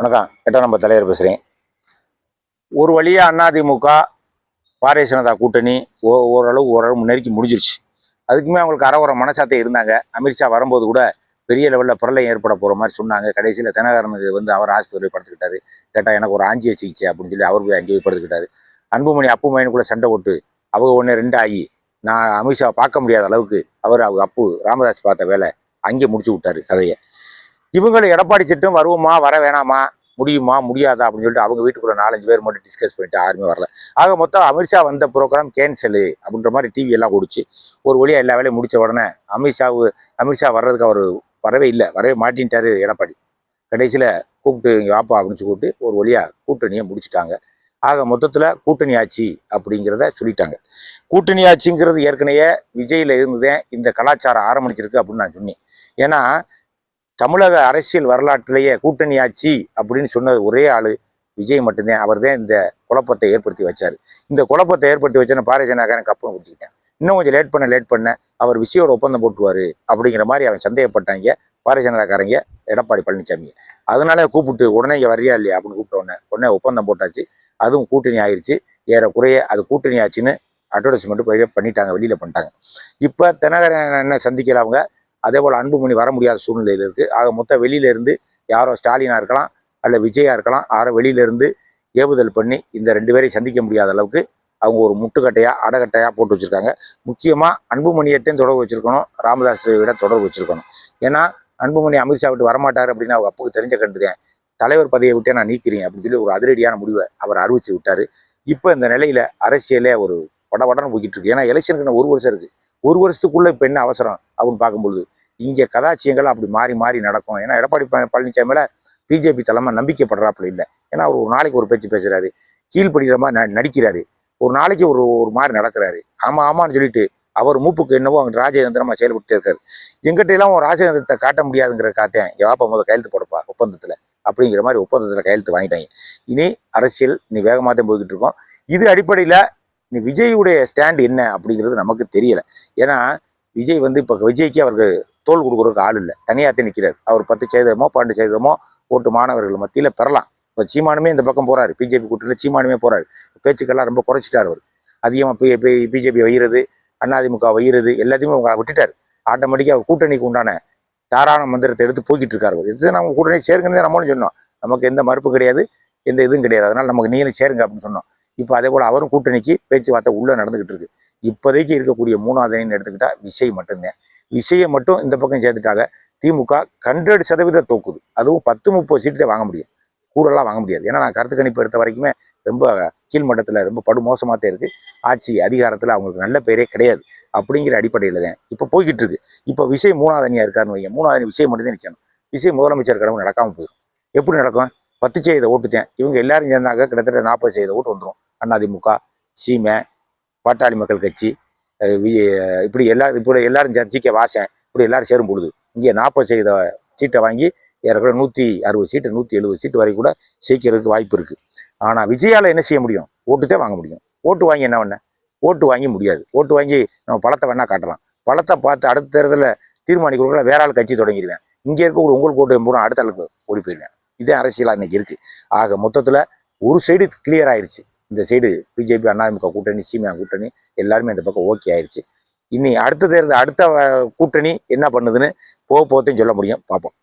வணக்கம். எட்டாம் நம்ம தலைவர் பேசுகிறேன் ஒரு வழியாக அதிமுக பாரதிய ஜனதா கூட்டணி ஓ ஓரளவு ஓரளவு முன்னேறிக்கி முடிஞ்சிருச்சு. அதுக்குமே அவங்களுக்கு அறவுற மனசாத்தே இருந்தாங்க. அமித்ஷா வரும்போது கூட பெரிய லெவலில் பிரளயம் ஏற்பட போகிற மாதிரி சொன்னாங்க. கடைசியில் தினகரனுக்கு வந்து அவர் ஆஸ்பத்திரி படுத்துக்கிட்டாரு. கேட்டால் எனக்கு ஒரு ஆஞ்சிய சிகிச்சை அப்படின்னு சொல்லி அவர் போய் அங்கே போய் படுத்துக்கிட்டாரு. அன்புமணி அப்புமணிக்குள்ளே சண்டை ஓட்டு அவங்க ஒன்று ரெண்டு ஆகி நான் அமித்ஷா பார்க்க முடியாத அளவுக்கு அவர் அவங்க அப்பு ராமதாஸ் பார்த்த வேலை அங்கே முடிச்சு விட்டாரு கதையை. இவங்களை எடப்பாடி சட்டம் வருவோமா வர வேணாமா முடியுமா முடியாதா அப்படின்னு சொல்லிட்டு அவங்க வீட்டுக்குள்ள நாலஞ்சு பேர் மட்டும் டிஸ்கஸ் பண்ணிட்டு யாருமே வரல. ஆக மொத்தம் அமித்ஷா வந்த ப்ரோக்ராம் கேன்சலு அப்படின்ற மாதிரி டிவி எல்லாம் கொடுச்சு ஒரு வழியாக எல்லா வேலையும் முடிச்ச உடனே அமித்ஷாவு அமித்ஷா வர்றதுக்கு அவர் வரவே இல்லை வரவே மாட்டின்ட்டாரு எடப்பாடி. கடைசியில் கூப்பிட்டு இங்கே வாப்பா அப்படின்னு சொல்லி கூப்பிட்டு ஒரு வழியாக கூட்டணியை முடிச்சிட்டாங்க. ஆக மொத்தத்தில் கூட்டணி ஆட்சி அப்படிங்கிறத சொல்லிட்டாங்க. கூட்டணி ஆட்சிங்கிறது ஏற்கனவே விஜயில் இருந்ததே இந்த கலாச்சாரம் ஆரம்பிச்சிருக்கு அப்படின்னு நான் சொன்னேன். ஏன்னா தமிழக அரசியல் வரலாற்றிலேயே கூட்டணி ஆட்சி அப்படின்னு சொன்னது ஒரே ஆள் விஜய் மட்டும்தான். அவர் தான் இந்த குழப்பத்தை ஏற்படுத்தி வச்சார். இந்த குழப்பத்தை ஏற்படுத்தி வச்சோன்னு பாரதிய ஜனதாக்காரன் கப்புன்னு குடிச்சுக்கிட்டேன் இன்னும் கொஞ்சம் லேட் பண்ண லேட் பண்ண அவர் விஷயோட ஒப்பந்தம் போட்டுவார் அப்படிங்கிற மாதிரி அவன் சந்தேகப்பட்டாங்க பாரதிய ஜனதாக்காரங்க எடப்பாடி பழனிசாமி அதனால கூப்பிட்டு உடனே இங்கே வரியா இல்லையா? அப்படின்னு கூப்பிட்ட உடனே உடனே ஒப்பந்தம் போட்டாச்சு. அதுவும் கூட்டணி ஆயிடுச்சு ஏறக்குறைய அது கூட்டணி ஆச்சுன்னு அட்வர்டைஸ்மெண்ட் பண்ணிட்டாங்க வெளியில் பண்ணிட்டாங்க. இப்போ தினகரன் என்ன சந்திக்கிறவங்க அதே போல் அன்புமணி வர முடியாத சூழ்நிலையில் இருக்குது ஆக மொத்தம் வெளியிலேருந்து யாரோ ஸ்டாலினாக இருக்கலாம் அல்ல விஜயா இருக்கலாம் யாரோ வெளியில இருந்து ஏவுதல் பண்ணி இந்த ரெண்டு பேரையும் சந்திக்க முடியாத அளவுக்கு அவங்க ஒரு முட்டுக்கட்டையாக அடகட்டையாக போட்டு வச்சிருக்காங்க. முக்கியமாக அன்புமணியத்தையும் தொடர்பு வச்சுருக்கணும் ராமதாஸ் விட தொடர்பு வச்சுருக்கணும். ஏன்னா அன்புமணி அமித்ஷா விட்டு வரமாட்டார் அப்படின்னு அவங்க அப்புக்கு தெரிஞ்ச கண்டுதேன். தலைவர் பதவியை விட்டே நான் நீக்கிறேன் அப்படின்னு சொல்லி ஒரு அதிரடியான முடிவை அவர் அறிவிச்சு விட்டார். இப்போ இந்த நிலையில் அரசியலே ஒரு படபடன்னு போய்கிட்டு இருக்கு. ஏன்னா எலெக்ஷனுக்கு இன்னும் ஒரு வருஷம் இருக்குது ஒரு வருஷத்துக்குள்ள இப்போ என்ன அவசரம் அப்படின்னு பார்க்கும்பொழுது இங்கே கதாச்சியங்கள் அப்படி மாறி மாறி நடக்கும். ஏன்னா எடப்பாடி பழ- பழனிசாமி பிஜேபி தலைமை நம்பிக்கைப்படுறாப்புல இல்லை. ஏன்னா அவர் ஒரு நாளைக்கு ஒரு பேச்சு பேசுகிறாரு கீழ்ப்படுகிற மாதிரி ந- நடிக்கிறாரு. ஒரு நாளைக்கு ஒரு ஒரு மாதிரி நடக்கிறாரு. ஆமாம் ஆமான்னு சொல்லிட்டு அவர் மூப்புக்கு என்னவோ அவங்க ராஜதந்திரமாக செயல்பட்டு இருக்காரு. எங்கிட்ட எல்லாம் ஒரு ராஜதந்திரத்தை காட்ட முடியாதுங்கிற காத்தேன். எவாப்பா முதல் கையெழுத்து போடப்பா ஒப்பந்தத்தில் அப்படிங்கிற மாதிரி ஒப்பந்தத்தில் கையெழுத்து வாங்கிட்டாங்க. இனி அரசியல் நீ வேகமாக தான் போய்கிட்டு இருக்கோம். இது அடிப்படையில் இனி விஜயுடைய ஸ்டாண்ட் என்ன அப்படிங்கிறது நமக்கு தெரியலை. ஏன்னா விஜய் வந்து இப்போ விஜய்க்கு அவருக்கு தோல் கொடுக்குறதுக்கு ஆள் இல்லை. தனியாகத்தே நிற்கிறார் அவர் பத்து சதவீதமோ பன்னெண்டு சதவீதமோ ஓட்டு மாணவர்கள் மத்தியில் பெறலாம். இப்போ சீமானுமே இந்த பக்கம் போகிறாரு பிஜேபி கூட்டத்தில் சீமானுமே போகிறாரு பேச்சுக்கெல்லாம் ரொம்ப குறைச்சிட்டார் அவர். அதிகமாக பிஜேபி வைகிறது அதிமுக வைகிறது எல்லாத்தையுமே அவங்க விட்டுட்டார். ஆட்டோமேட்டிக்காக கூட்டணிக்கு உண்டான தாராள மந்திரத்தை எடுத்து போய்கிட்டு இருக்காரு அவர். இது நம்ம கூட்டணி சேருங்கன்னு நம்மளும் சொன்னோம். நமக்கு எந்த மறுப்பு கிடையாது எந்த இதுவும் கிடையாது. அதனால் நமக்கு நீங்களும் சேருங்க அப்படின்னு சொன்னோம். இப்போ அதே போல் அவரும் கூட்டணிக்கு பேச்சுவார்த்தை உள்ளே நடந்துகிட்டு இருக்கு. இப்போதைக்கு இருக்கக்கூடிய மூணாவது அணின்னு எடுத்துக்கிட்டா மட்டும்தான். விசையை மட்டும் இந்த பக்கம் சேர்த்துட்டாங்க திமுக ஹண்ட்ரட் சதவீதம் தோக்குது. அதுவும் பத்து முப்பது சீட்டு தான் வாங்க முடியும். கூடலாம் வாங்க முடியாது. ஏன்னா நான் கருத்து கணிப்பு எடுத்த வரைக்குமே ரொம்ப கீழ்மட்டத்தில் ரொம்ப படு மோசமாக தான் இருக்கு. ஆட்சி அதிகாரத்தில் அவங்களுக்கு நல்ல பேரே கிடையாது. அப்படிங்கிற அடிப்படையில் தான் இப்போ போய்கிட்டு இருக்கு. இப்போ விசை மூணாவது அணியாக இருக்காருன்னு வைங்க. மூணாவது அணி விஜய் நிற்கணும் விசை முதலமைச்சர் கடமை நடக்காமல் போயிடும். எப்படி நடக்கும்? பத்து செய்த ஓட்டுத்தேன் இவங்க எல்லாரும் சேர்ந்தாங்க கிட்டத்தட்ட நாற்பது செய்த ஓட்டு வந்துடும் அதிமுக சீமை பாட்டாளி மக்கள் கட்சி வி- இப்படி எல்லா இப்படி எல்லாரும் சர்ச்சைக்க வாசன் இப்படி எல்லாரும் சேரும் பொழுது இங்கே நாற்பது சதவீத சீட்டை வாங்கி ஏறக்குறைய நூற்றி அறுபது சீட்டு நூற்றி எழுபது சீட்டு வரைக்கும் கூட ஜெயிக்கிறதுக்கு வாய்ப்பு இருக்குது ஆனால் விஜயால் என்ன செய்ய முடியும்? ஓட்டுத்தே வாங்க முடியும். ஓட்டு வாங்கி என்ன பண்ண? ஓட்டு வாங்கி முடியாது. ஓட்டு வாங்கி நம்ம பழத்தை வேணால் காட்டலாம். பழத்தை பார்த்து அடுத்த தேர்தலில் தீர்மானிக்கிறவங்கள வேற ஆள் கட்சி தொடங்கிடுவேன். இங்கே இருக்கக்கூடிய உங்களுக்கு ஓட்டு பூரா அடுத்த ஆளுக்கு ஓடி போயிடுவேன். இதே அரசியலாக இன்னைக்கு இருக்குது ஆக மொத்தத்தில் ஒரு சைடு கிளியர் ஆயிடுச்சு இந்த சைடு பிஜேபி அதிமுக கூட்டணி சீமியா கூட்டணி எல்லாருமே இந்த பக்கம் ஓகே ஆயிடுச்சு இனி அடுத்த தேர்தல் அடுத்த கூட்டணி என்ன பண்ணுதுன்னு போக போகத்தையும் சொல்ல முடியும். பார்ப்போம்.